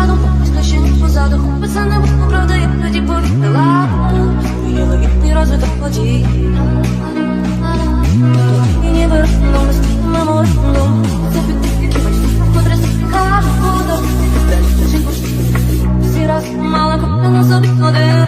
задом, ще позаду. писане було правда, я тоді повідала. Уявила ні розвиток подій. І ніби ми стоїмо разом. Це підтримки, бачиш, котрі кажу, буду. Всі раз мала купину собі один.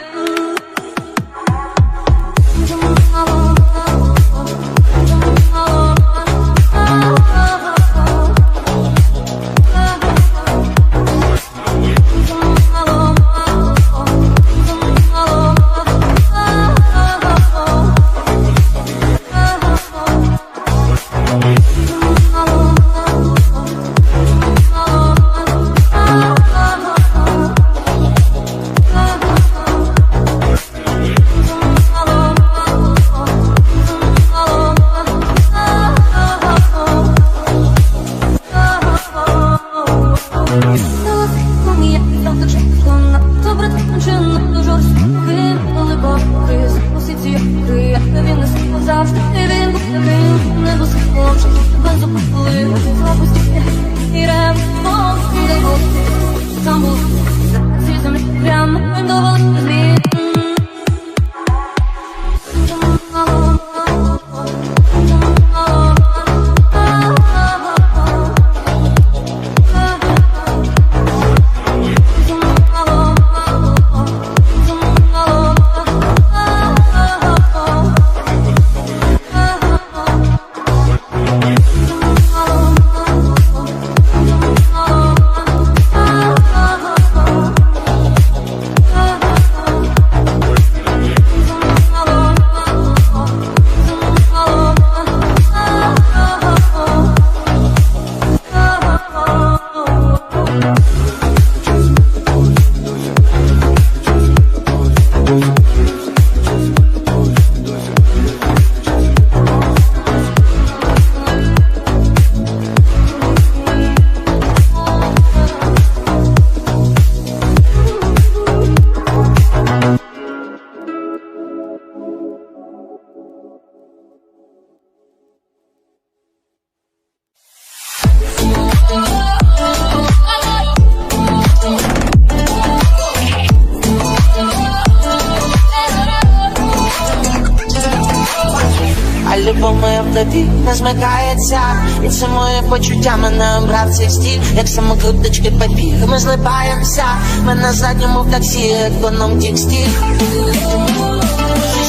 Не змикається І це моє почуття мене обрав цей стіль Як самокруточки папір. Ми злипаємося Ми на задньому в таксі економ текстиль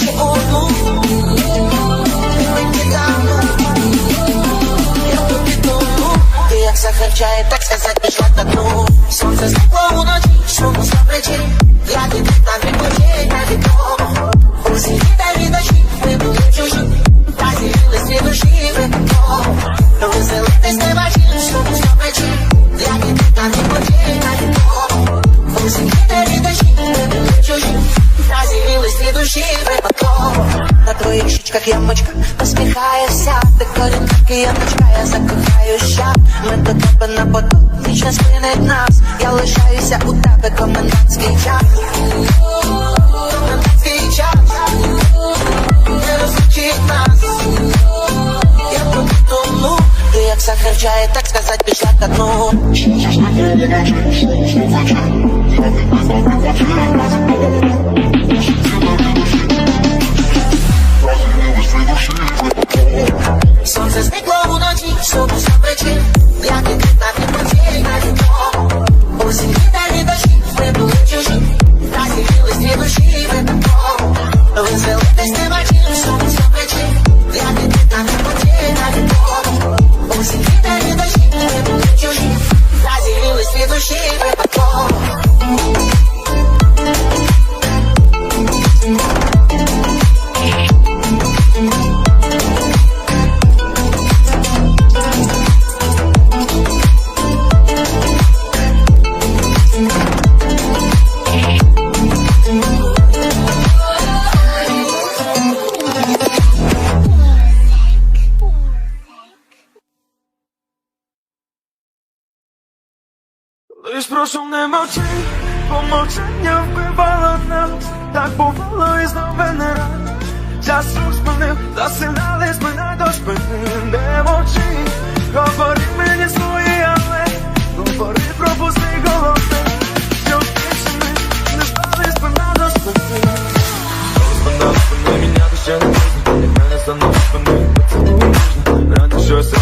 Ще одну. Мені давно Я тобі тому Ти як сахар чає, так сказать, пішла на дну Сонце зникло уночі, шуму з плечі Я піду на відпочинь, на відомо Усі випадково не плечі Я піду на були чужі Та з'явились дві душі випадково На твоїх щічках ямочка посміхаєшся Ти корінки я закохаюся Ми до тебе на поток, ніч не нас Я лишаюся у тебе комендантський час Комендантський час Сахар чає, так сказать, пішла ко дну. Сонце зникло уночі, щоб усе причин Прошу не мовчи, бо мовчання вбивало нас, так бувало і знов мене раз. Час розпинив, засинали спина до спини, не мовчи, говори мені свої, але говори про пустий голоси, не стали спина до спини. Спина спини, міняти ще не можна, як мене за мною спини, це не можна, ради щось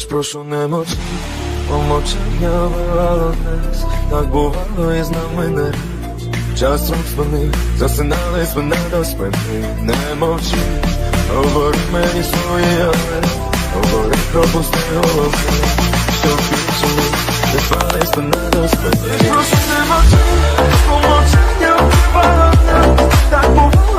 Лиш прошу не мовчи, помовчання вирвало нас, так бувало і з нами не раз. Часом спини, засинали спина до спини, не мовчи, говори мені свої, але говори про пусти голови, що включили, не спали спина до спини. Прошу не мовчи, помовчання вирвало нас, так бувало.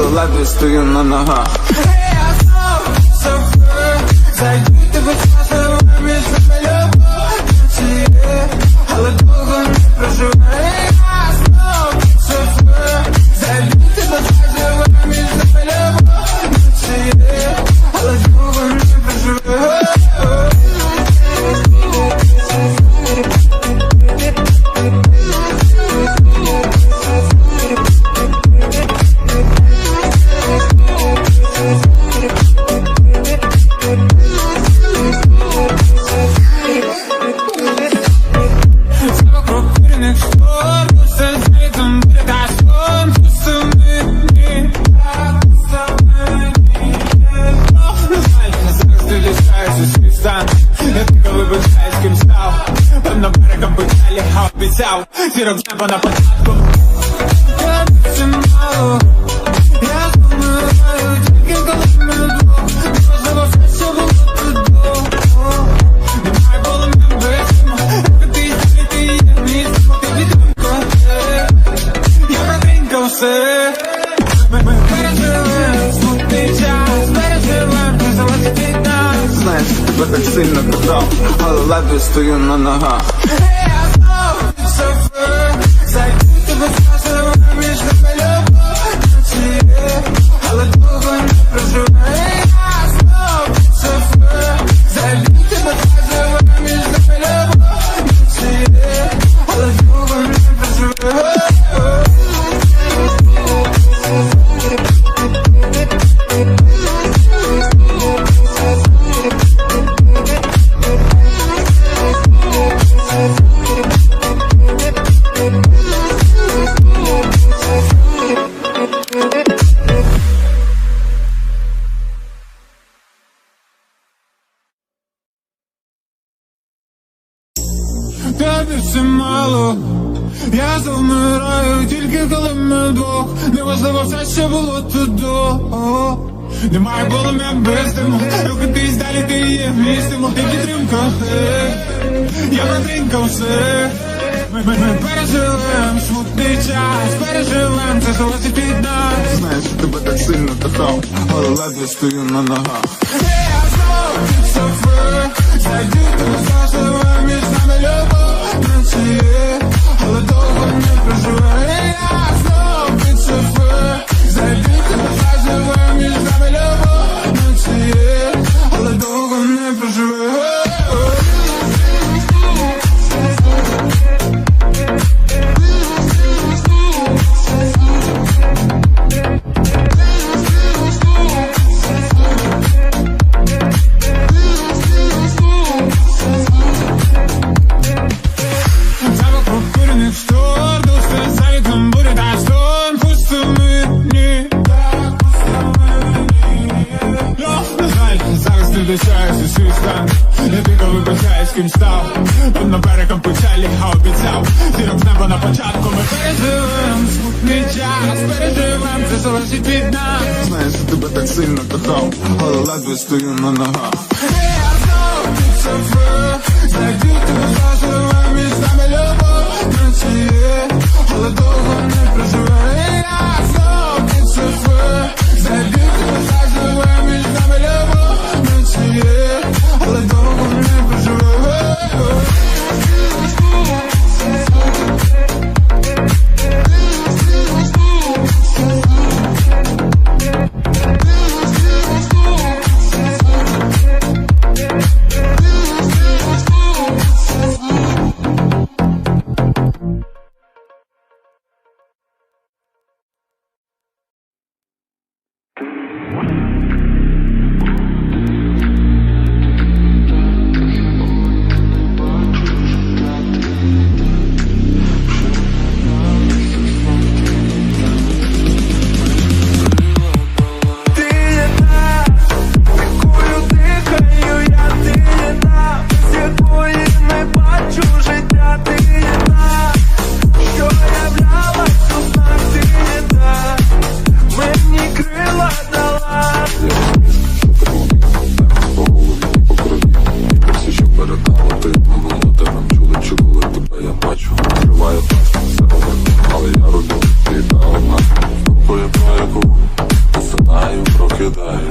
all of this to you, no. знаєш, ким став Певно берегом печалі обіцяв Зірок з неба на початку Це мало тебе так сильно питав, але ледве стою на ногах. Hey, I Неважливо все, що було туди Немає було мем без диму Рухатись далі ти є містимо Ти підтримка, е. я протринкав все. Ми, ми, ми переживем смутний час, переживем, це залежить від нас. Знаєш, що тебе так сильно кохав, але ледве стою на ногах. Hey, I know, so free, зайди, ти не завжди між нами любов, go. Her love is still stoję the heart. Bye.